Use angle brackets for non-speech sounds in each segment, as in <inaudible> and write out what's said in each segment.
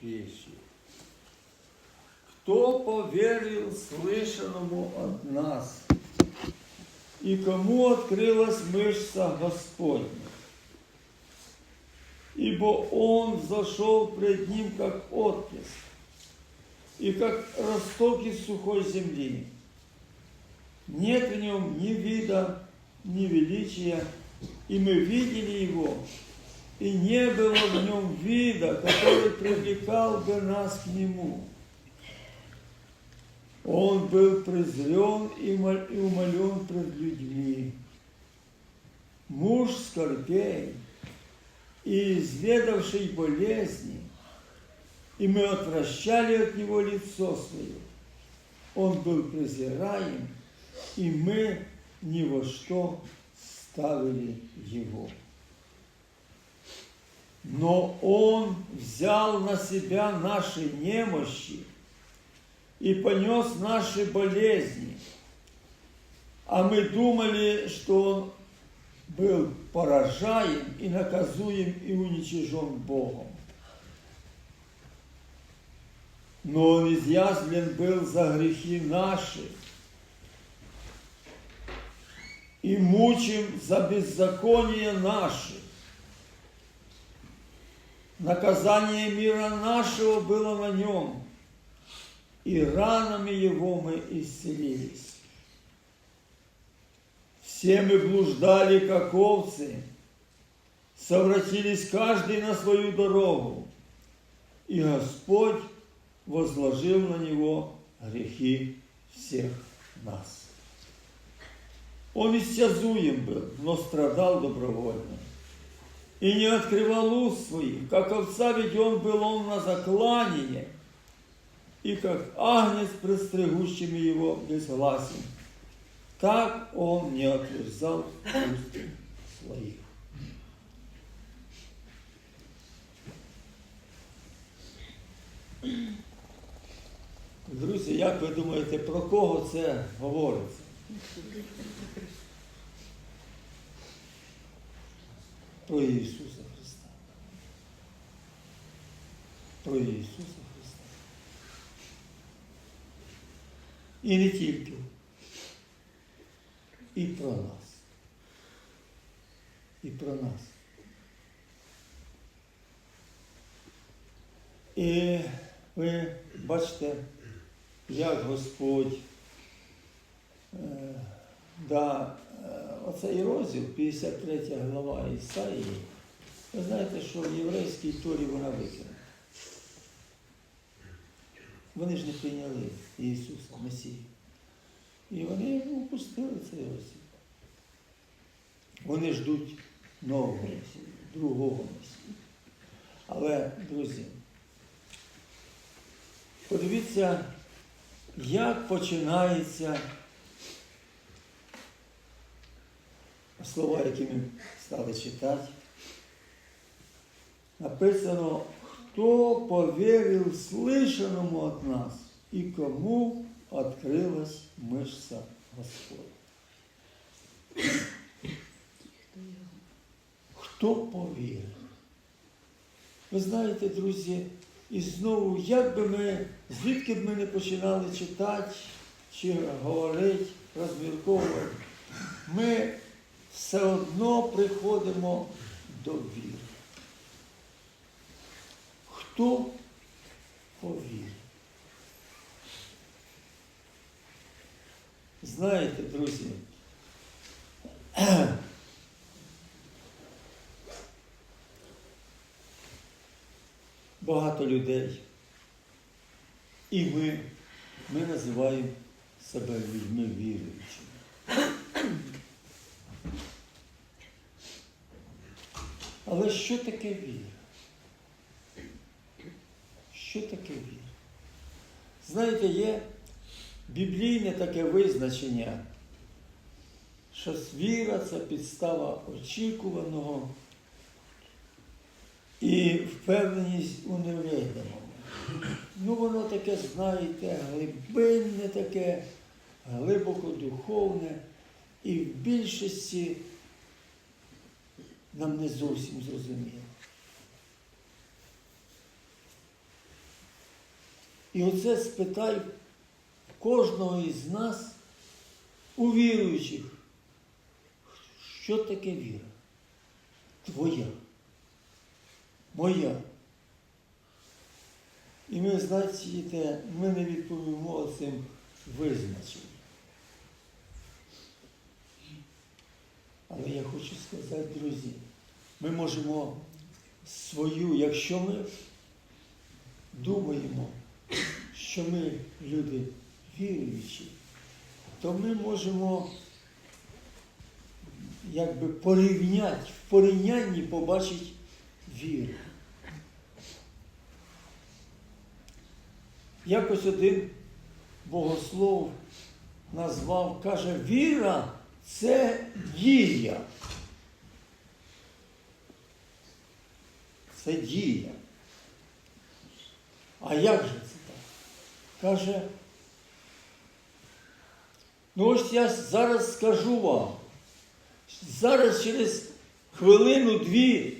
пищей. Кто поверил слышанному от нас, и кому открылась мышца Господня? Ибо Он зашел пред Ним, как отпуск, и как росток из сухой земли. Нет в нем ни вида, ни величия, и мы видели Его, и не было в нем вида, который привлекал бы нас к Нему. Он был презрен и мол- и умолен пред людьми. Муж скорбей и изведавший болезни, и мы отвращали от него лицо свое. Он был презираем, и мы ни во что ставили его. Но Он взял на себя наши немощи и понес наши болезни. А мы думали, что Он был поражаем и наказуем и уничижен Богом. Но Он изъязвлен был за грехи наши и мучим за беззаконие наши. Наказание мира нашего было на нем, и ранами его мы исцелились. Все мы блуждали, как овцы, совратились каждый на свою дорогу, и Господь возложил на него грехи всех нас. Он исчезуем был, но страдал добровольно. И не открывал уст своих, как овца веден был он на заклание, и как агнец пред стригущими его безгласен. Так он не отверзал уст своих. Друзі, як ви думаєте, про кого це говориться? Про Ісуса Христа. Про Ісуса Христа. І не тільки. І про нас. І про нас. І ви бачите, як Господь е, да, е, оцей розділ, 53 глава Ісаїї, ви знаєте, що в єврейській торі вона викинена. Вони ж не прийняли Ісуса, Месію. І вони упустили цей розділ. Вони ждуть нового Месію, другого Месію. Але, друзі, подивіться, як починається слова, які ми стали читати. Написано, хто повірив слышаному от нас і кому відкрилась мишця Господь. Хто повірив? Ви знаєте, друзі, і знову, як би ми, звідки б ми не починали читати чи говорити, розмірковувати, ми все одно приходимо до віри. Хто повірить? Знаєте, друзі, <clears throat> багато людей. І ми, ми називаємо себе людьми віруючими. Але що таке віра? Що таке віра? Знаєте, є біблійне таке визначення, що віра це підстава очікуваного і впевненість у невидимому. Ну, воно таке, знаєте, глибинне таке, глибоко духовне, і в більшості нам не зовсім зрозуміло. І оце спитай кожного із нас, у віруючих, що таке віра? Твоя, моя. І ми, знаєте, ми не відповімо цим визначенням. Але я хочу сказати, друзі, ми можемо свою, якщо ми думаємо, що ми люди віруючі, то ми можемо якби порівняти, в порівнянні побачити віру. Якось один богослов назвав, каже, віра це дія. Це дія. А як же це так? Каже, ну ось я зараз скажу вам, зараз через хвилину-дві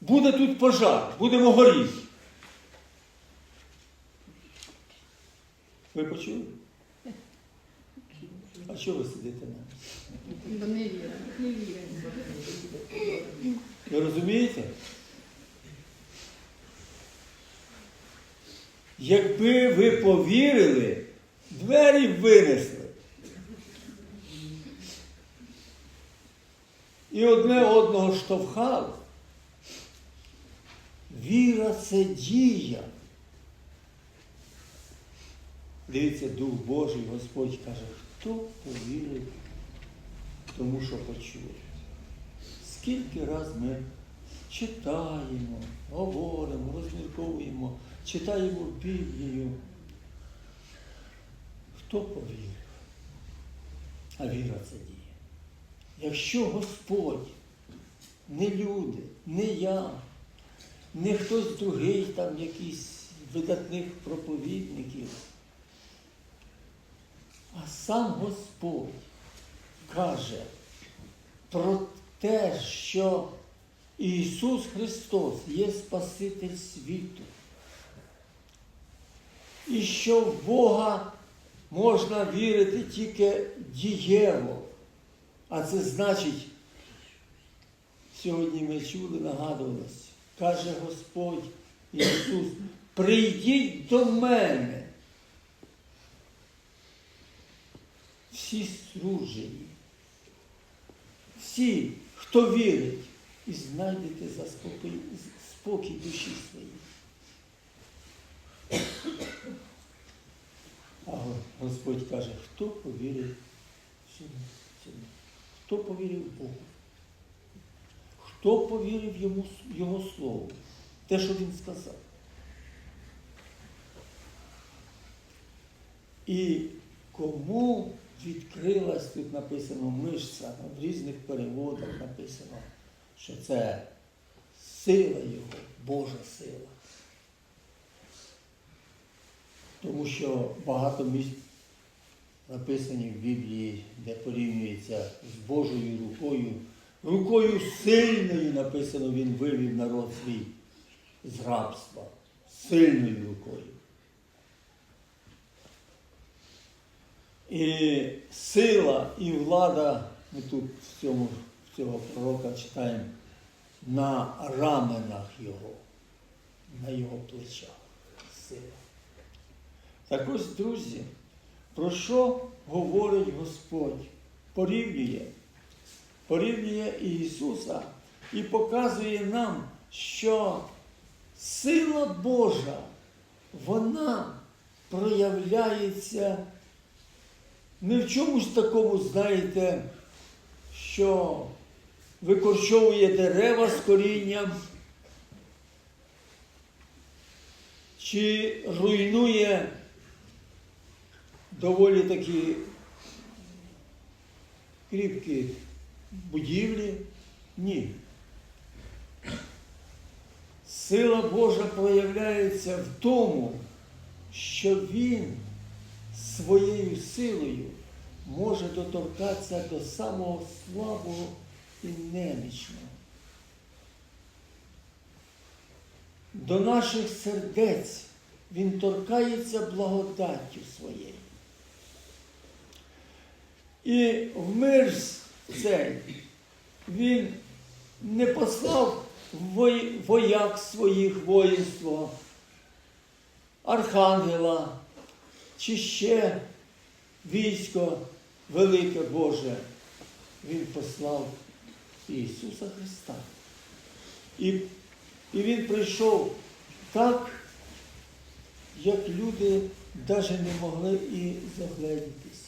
буде тут пожар, будемо горіти. Ви почули? А чого ви сидите на? Бо не віримо. Не віримо. Ви розумієте? Якби ви повірили, двері винесли. І одне одного штовхали. Віра це дія. Дивіться, Дух Божий, Господь каже, хто повірить тому, що почує. Скільки раз ми читаємо, говоримо, розмірковуємо, читаємо Біблію. Хто повірив? А віра це діє. Якщо Господь, не люди, не я, не хтось другий, там якийсь видатних проповідників, а сам Господь каже про те, що Ісус Христос є Спаситель світу. І що в Бога можна вірити тільки дієво. А це значить, сьогодні ми чули, нагадувалось, каже Господь Ісус, прийдіть до мене. Всі струджені, всі, хто вірить, і знайдете за спокій, душі своїй. А Господь каже, хто повірив сюди? Хто повірив Богу? Хто повірив йому, Його Слову? Те, що він сказав. І кому відкрилась, тут написано мишця, в різних переводах написано, що це сила Його, Божа сила. Тому що багато місць написані в Біблії, де порівнюється з Божою рукою. Рукою сильною написано, він вивів народ свій з рабства. Сильною рукою. І сила і влада, ми тут в цьому, в цього пророка читаємо, на раменах його, на його плечах. Сила. Так ось, друзі, про що говорить Господь? Порівнює. Порівнює Ісуса і показує нам, що сила Божа, вона проявляється не в чомусь такому, знаєте, що викорчовує дерева з корінням, чи руйнує доволі такі кріпкі будівлі. Ні. Сила Божа проявляється в тому, що Він своєю силою може доторкатися до самого слабого і немічного. До наших сердець він торкається благодаттю своєю. І в мир цей він не послав вояк своїх воїнство, архангела чи ще військо велике Боже. Він послав Ісуса Христа. І, і Він прийшов так, як люди навіть не могли і заглядітись.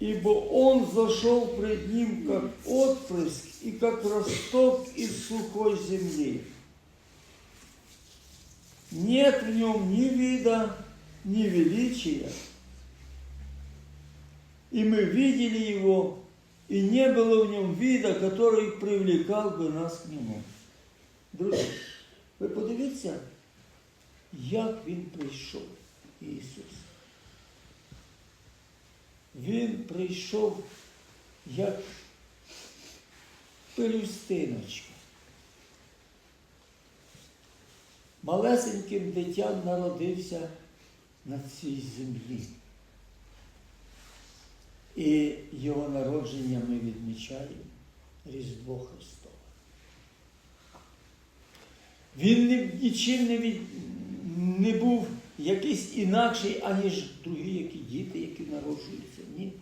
Ибо Он зашел пред Ним, как отпрыск и как росток из сухой земли. Нет в нем ни вида, ни величия. И мы видели Его, и не было в нем вида, который привлекал бы нас к Нему. Друзі, ви подивіться, як Він прийшов, Ісус. Він прийшов як пелюстиночка. Малесеньким дитям народився на цій землі. І його народження ми відмічаємо Різдво Христове. Він ні- нічим не, від, не був якийсь інакший, аніж другі, які діти, які народжуються. Ні.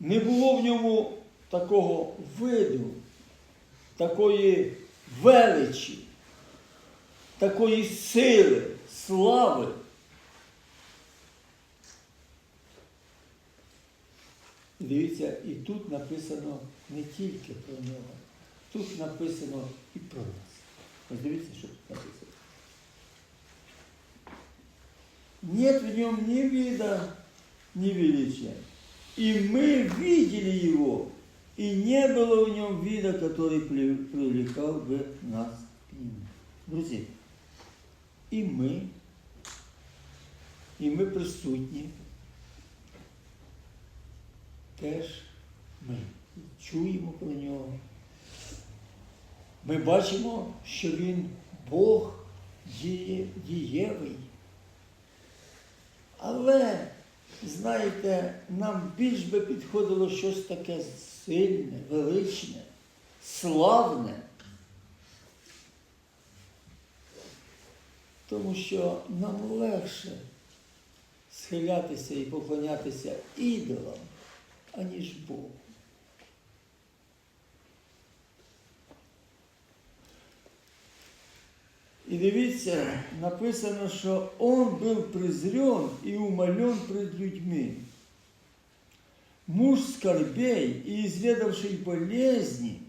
Не було в ньому такого виду, такої величі, такої сили, слави. Дивіться, і тут написано не тільки про нього, тут написано і про нас. Ось дивіться, що тут написано. Нет в нем ни вида, ни величия. И мы видели его, и не было в нем вида, который при- привлекал бы нас к нему. Друзі, і ми, і ми присутні, теж ми чуємо про нього. Ми бачимо, що він Бог діє, дієвий. Але, знаєте, нам більш би підходило щось таке сильне, величне, славне. Тому що нам легше схилятися і поклонятися ідолам, аніж Богу. І дивіться, написано, що Он був презрен і умолен пред людьми. Муж скорбей и изведавший болезни,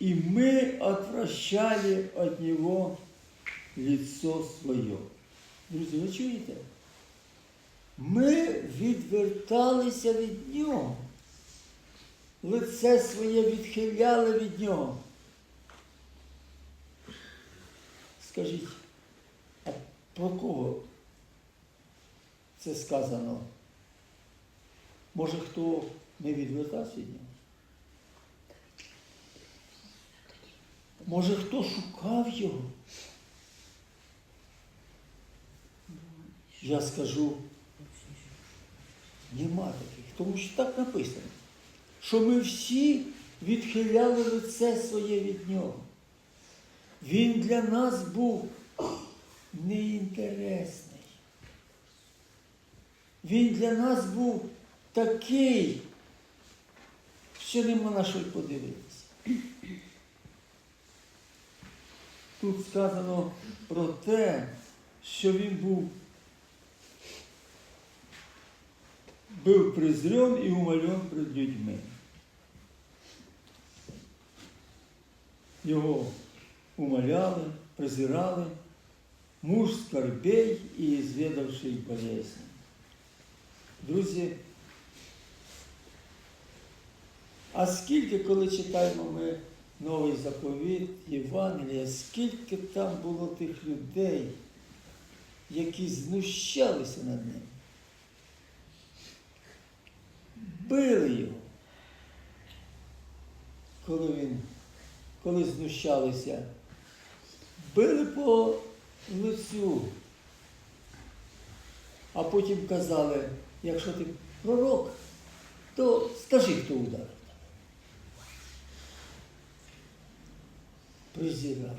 и мы отвращали от него лицо своє. Друзі, ви чуєте? Ми відверталися від нього. Лице своє відхиляли від нього. Скажіть, а про кого це сказано? Може, хто не відвертався від нього? Може, хто шукав його? Я скажу, нема таких, тому що так написано, що ми всі відхиляли лице своє від нього. Він для нас був неінтересний. Він для нас був такий, що нема на що подивитися. Тут сказано про те, що він був був презрен і умолен перед людьми. Його умоляли, презирали, муж скорбей і звідавший болезні. Друзі, а скільки, коли читаємо ми новий заповіт, Євангелія, скільки там було тих людей, які знущалися над ним, били його, коли він коли знущалися, били по лицю, а потім казали, якщо ти пророк, то скажи, хто ударив. Тебе».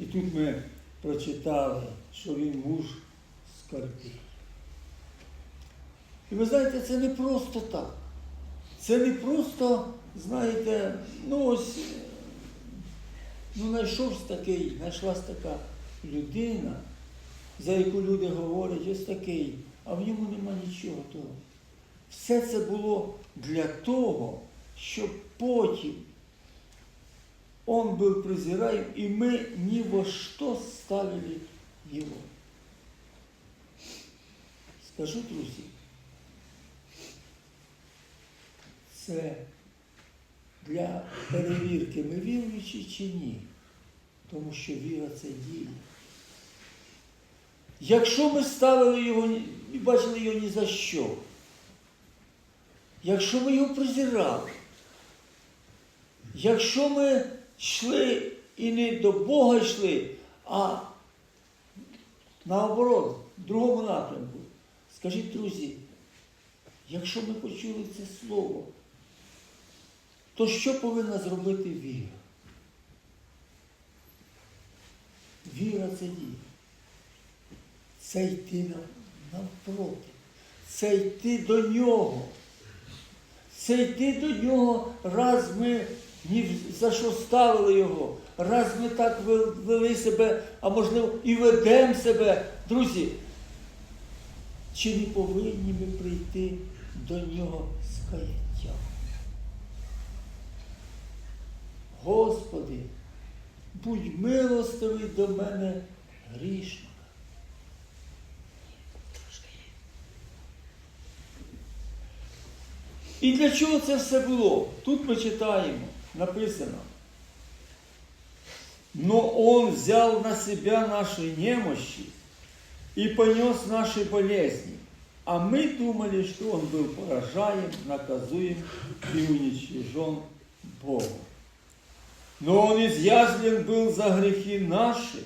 І тут ми прочитали, що він муж скорбів. І ви знаєте, це не просто так. Це не просто, знаєте, ну ось, ну знайшовся такий, знайшлась така людина, за яку люди говорять, ось такий, а в ньому нема нічого того. Все це було для того, щоб потім он был презираем, и мы ни во что ставили его. Скажу, друзі, це для перевірки, ми віруючі чи ні, тому що віра це дія. Якщо ми ставили його і бачили його ні за що, якщо ми його презирали, якщо ми йшли і не до Бога йшли, а наоборот, в другому напрямку. Скажіть, друзі, якщо ми почули це слово, то що повинна зробити віра? Віра це дія. Це йти навпроти. Це йти до нього. Це йти до нього, раз ми ні за що ставили його, раз ми так вели себе, а можливо і ведемо себе. Друзі, чи не повинні ми прийти до нього з каяттям? Господи, будь милостивий до мене грішника. І для чого це все було? Тут ми читаємо, написано. Но Он взял на себя наши немощи и понес наши болезни. А мы думали, что Он был поражаем, наказуем и уничтожен Богом. Но Он изъязвлен был за грехи наши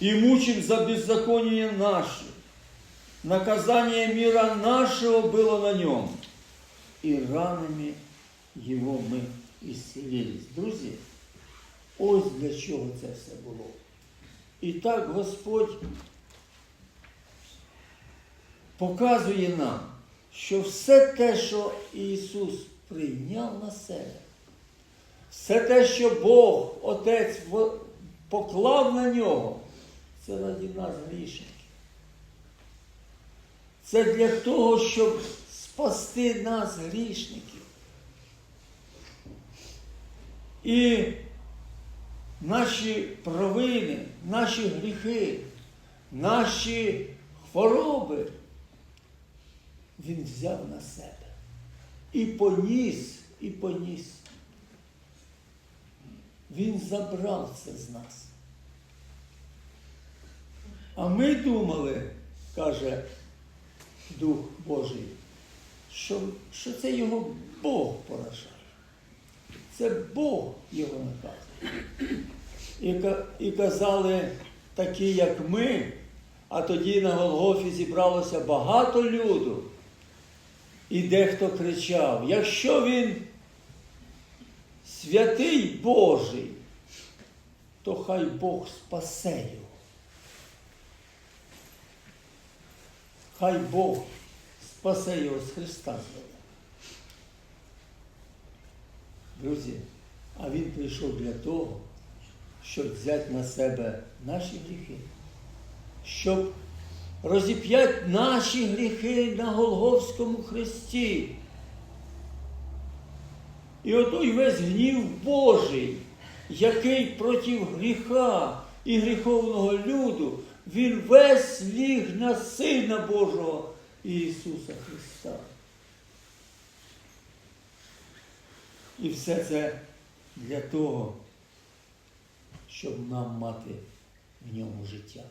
и мучим за беззаконие наши. Наказание мира нашего было на нем, и ранами Його ми ісцілились. Друзі, ось для чого це все було. І так Господь показує нам, що все те, що Ісус прийняв на себе, все те, що Бог, Отець поклав на нього, це раді нас грішників. Це для того, щоб спасти нас, грішників. І наші провини, наші гріхи, наші хвороби Він взяв на себе. І поніс, і поніс. Він забрав це з нас. А ми думали, каже Дух Божий, що, що це його Бог поражає. Це Бог його наказує. І, і казали такі, як ми, а тоді на Голгофі зібралося багато люду. І дехто кричав, якщо він святий Божий, то хай Бог спасе його. Хай Бог спасе його з Христа Друзі, а Він прийшов для того, щоб взяти на себе наші гріхи, щоб розіп'ять наші гріхи на Голговському хресті. І отой весь гнів Божий, який проти гріха і гріховного люду, він весь ліг на Сина Божого Ісуса Христа. І все це для того, щоб нам мати в ньому життя,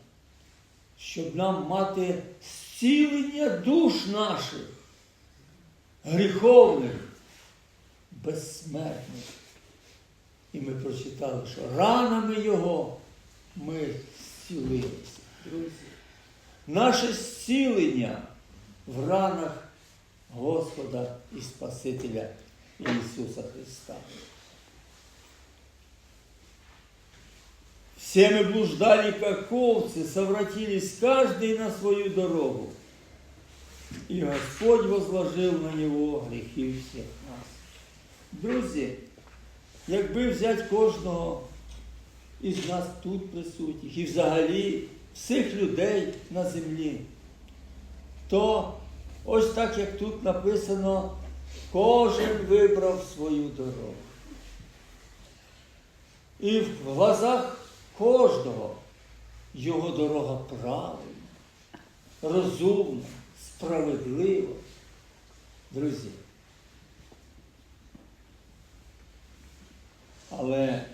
щоб нам мати зцілення душ наших, гріховних, безсмертний. І ми прочитали, що ранами Його ми зцілилися. Друзі, наше зцілення в ранах Господа і Спасителя Ісуса Христа. Все мы блуждали, как овцы, совратились каждый на свою дорогу. И Господь возложил на него гріхи всіх нас. Друзі, якби взяти кожного із нас тут присутніх і взагалі всіх людей на землі, то ось так, як тут написано, кожен вибрав свою дорогу. І в глазах кожного його дорога правильна, розумна, справедлива. Друзі. Але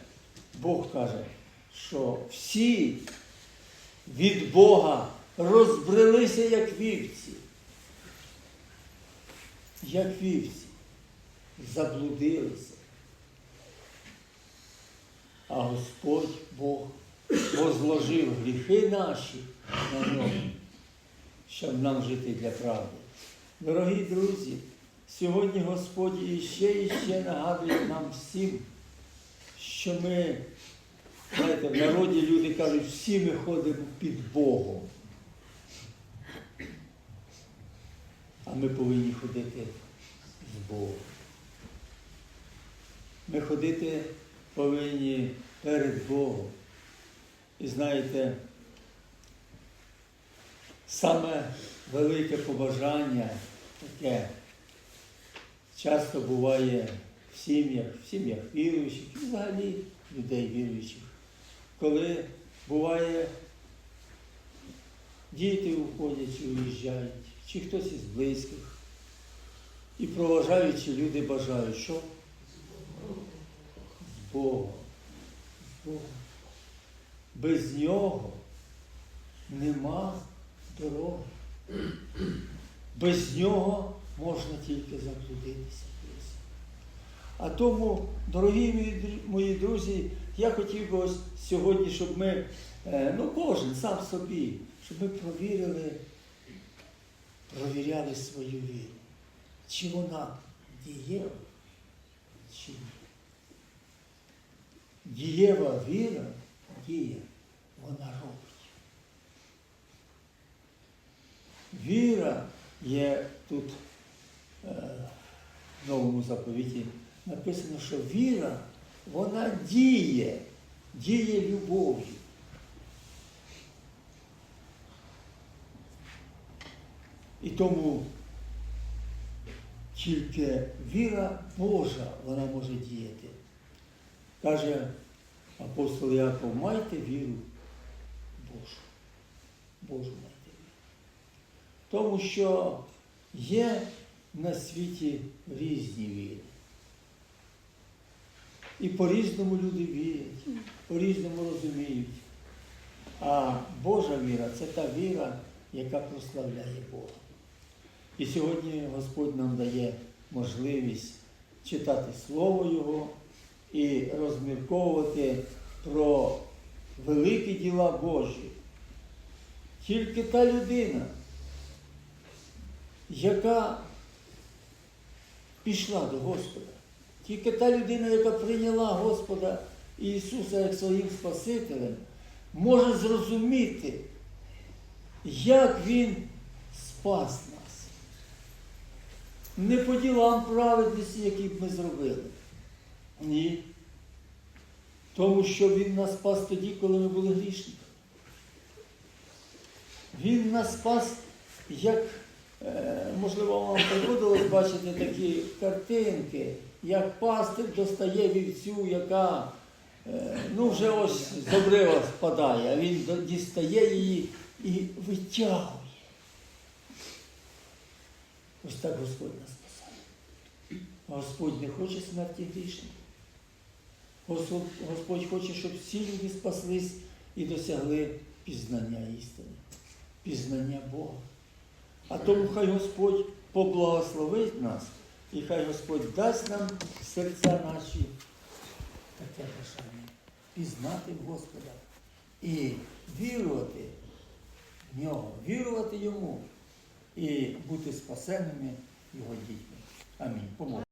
Бог каже, що всі від Бога розбрелися, як вівці. Як вівці, заблудилися. А Господь Бог возложив гріхи наші на нього, щоб нам жити для правди. Дорогі друзі, сьогодні Господь іще і ще нагадує нам всім, що ми, знаєте, в народі люди кажуть, всі ми ходимо під Богом. Ми повинні ходити з Богом. Ми ходити повинні перед Богом. І знаєте, саме велике побажання таке часто буває в сім'ях, в сім'ях віруючих і взагалі людей віруючих, коли буває діти уходять чи уїжджають, чи хтось із близьких. І проважаючи люди бажають, що? З Богом. З Богом. Без нього нема дороги. Без нього можна тільки заблудитися. А тому, дорогі мої мої друзі, я хотів би ось сьогодні, щоб ми, е, ну кожен сам собі, щоб ми провірили, провіряли свою віру. Чи вона дієва, чи ні. Дієва віра діє, вона робить. Віра є тут е, в новому заповіті написано, що віра, вона діє, діє любов'ю. І тому тільки віра Божа вона може діяти. Каже апостол Яков, майте віру Божу. Божу майте віру. Тому що є на світі різні віри. І по-різному люди вірять, по-різному розуміють. А Божа віра це та віра, яка прославляє Бога. І сьогодні Господь нам дає можливість читати Слово Його і розмірковувати про великі діла Божі. Тільки та людина, яка пішла до Господа, тільки та людина, яка прийняла Господа Ісуса як своїм Спасителем, може зрозуміти, як Він спас нас. Не по ділам праведності, які б ми зробили. Ні. Тому що Він нас спас тоді, коли ми були грішниками. Він нас спас, як, е, можливо, вам приходилось бачити такі картинки, як пастир достає вівцю, яка е, ну, вже ось з обрива спадає, а він дістає її і витягує. Ось так Господь нас спасає. Господь не хоче смерті грішників. Господь, хоче, щоб всі люди спаслись і досягли пізнання істини, пізнання Бога. А тому хай Господь поблагословить нас І хай Господь дасть нам серця наші таке бажання пізнати Господа і вірувати в нього, вірувати йому і бути спасеними його дітьми. Амінь. Помолимося.